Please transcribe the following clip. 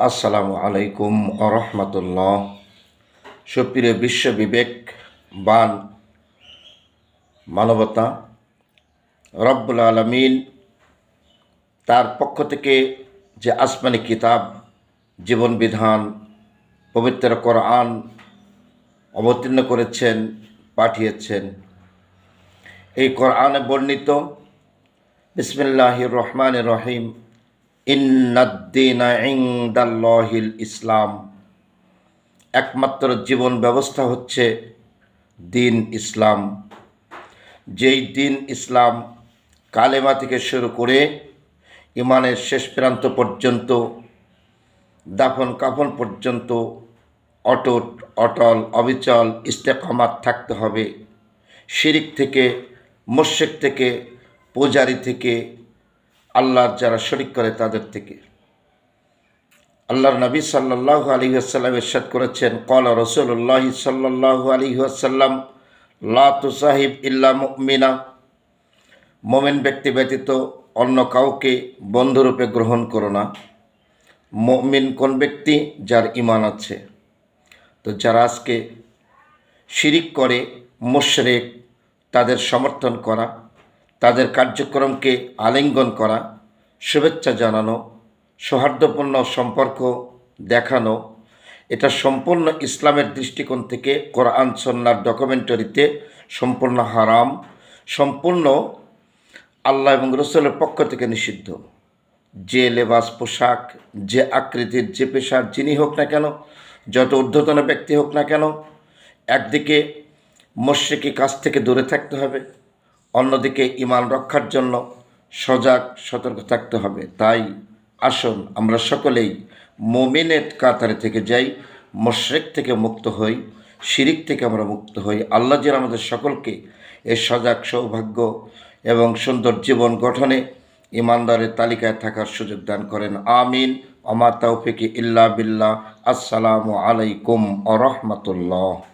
আসসালামু আলাইকুম আরহামতুল্লাহ সুপ্রিয় বিশ্ব বিবেক, বান, মানবতা, রব্বুল আলমিন তার পক্ষ থেকে যে আসমানি কিতাব, জীবন বিধান, পবিত্র কোরআন অবতীর্ণ করেছেন, পাঠিয়েছেন, এই কোরআনে বর্ণিত বিসমিল্লাহির রহমান রহিম ইন্নাদ্দিনা ইংদাল্লাহিল ইসলাম। একমাত্র জীবন ব্যবস্থা হচ্ছে দিন ইসলাম। যেই দিন ইসলাম কালেমা থেকে শুরু করে ইমানের শেষ প্রান্ত পর্যন্ত, দাফন কাফন পর্যন্ত অটট, অটল, অবিচল ইস্তেকামাত থাকতে হবে। শিরিক থেকে মোশেক থেকে, পূজারি থেকে আল্লাহর যারা শরিক করে তাদের থেকে। আল্লাহর নবী সাল্লাহ আলী আসাল্লাম ইরশাদ করেছেন কল রসুল্লাহ সাল্লাহ আলী আসাল্লাম লা তুসাহিব ইল্লা মুমিনা। মোমেন ব্যক্তি ব্যতীত অন্য কাউকে বন্ধুরূপে গ্রহণ করো না। মমিন কোন ব্যক্তি? যার ইমান আছে। তো যারা আজকে শিরিক করে, মুশরেক, তাদের সমর্থন করা। কার্যক্রমকে আলিঙ্গন করা, শুভেচ্ছা জানানো, সৌহার্দ্যপূর্ণ সম্পর্ক দেখানো, এটা সম্পূর্ণ ইসলামের দৃষ্টিকোণ থেকে কোরআন সন্ন্যার ডকুমেন্টারিতে সম্পূর্ণ হারাম, সম্পূর্ণ আল্লাহ এবং রসুলের পক্ষ থেকে নিষিদ্ধ। যে লেবাস, পোশাক, যে আকৃতির, যে পেশার যিনি হোক না কেন, যত ঊর্ধ্বতন ব্যক্তি হোক না কেন, একদিকে মস্যিকি কাছ থেকে দূরে থাকতে হবে অন্যদিকে ইমান রক্ষার জন্য সজাগ, সতর্ক থাকতে হবে। তাই আসুন আমরা সকলেই মোমিনের কাতারে থেকে যাই, মশ্রেক থেকে মুক্ত হই, শিরিক থেকে আমরা মুক্ত হই। আল্লাহ যেন আমাদের সকলকে এ সজাগ, সৌভাগ্য এবং সুন্দর জীবন গঠনে ইমানদারের তালিকায় থাকার সুযোগ দান করেন। আমিন। অমা তৌফিকি ইল্লা বিল্লাহ। আসসালামু আলাইকুম আ রহমতুল্লাহ।